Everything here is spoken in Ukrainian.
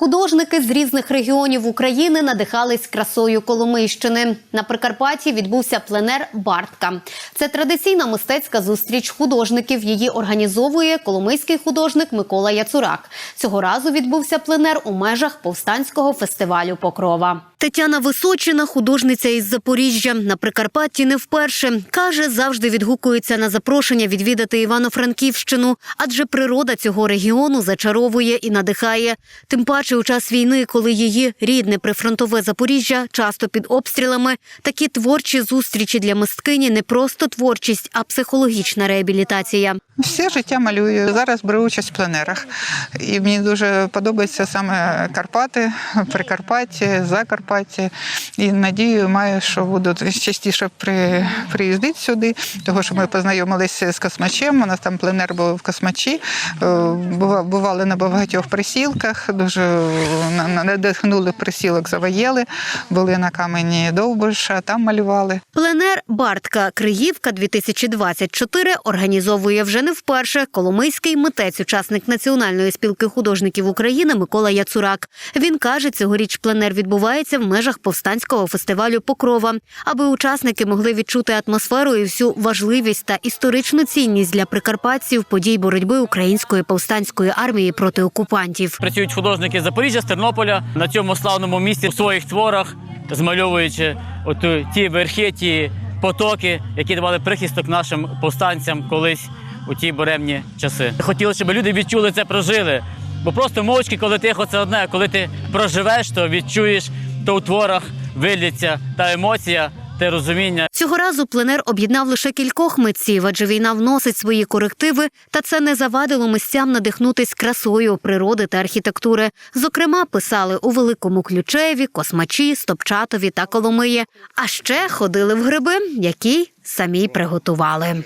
Художники з різних регіонів України надихались красою Коломийщини. На Прикарпатті відбувся пленер Бартка. Це традиційна мистецька зустріч художників. Її організовує коломийський художник Микола Яцурак. Цього разу відбувся пленер у межах повстанського фестивалю Покрова. Тетяна Височина, художниця із Запоріжжя, на Прикарпатті не вперше. Каже, завжди відгукується на запрошення відвідати Івано-Франківщину, адже природа цього регіону зачаровує і надихає. Тим паче у час війни, коли її рідне прифронтове Запоріжжя часто під обстрілами, такі творчі зустрічі для мисткині не просто творчість, а психологічна реабілітація. Все життя малюю. Зараз беру участь в пленерах. І мені дуже подобається саме Карпати, Прикарпаття, Закарпаття. І надію маю, що буду частіше при, приїздити сюди, тому що ми познайомилися з Космачем. У нас там пленер був в Космачі. Е, бува- Бували на багатьох присілках, дуже надихнули присілок Завоєли, були на камені Довбуша, там малювали. Пленер Бартка Криївка 2024 організовує вже не вперше коломийський митець, учасник Національної спілки художників України Микола Яцурак. Він каже, цьогоріч пленер відбувається в межах повстанського фестивалю Покрова, аби учасники могли відчути атмосферу і всю важливість та історичну цінність для прикарпатців подій боротьби української повстанської армії проти окупантів. Працюють художники з Запоріжжя, з Тернополя на цьому славному місці в своїх творах, змальовуючи от ті верхи, ті потоки, які давали прихисток нашим повстанцям колись у ті буремні часи. Хотіли, щоб люди відчули це, прожили. Бо просто мовчки, коли тихо, це одне. Коли ти проживеш, то відчуєш, то у творах виліться та емоція, те розуміння. Цього разу пленер об'єднав лише кількох митців, адже війна вносить свої корективи, та це не завадило митцям надихнутись красою природи та архітектури. Зокрема, писали у Великому Ключеві, Космачі, Стопчатові та Коломиї. А ще ходили в гриби, які самі приготували.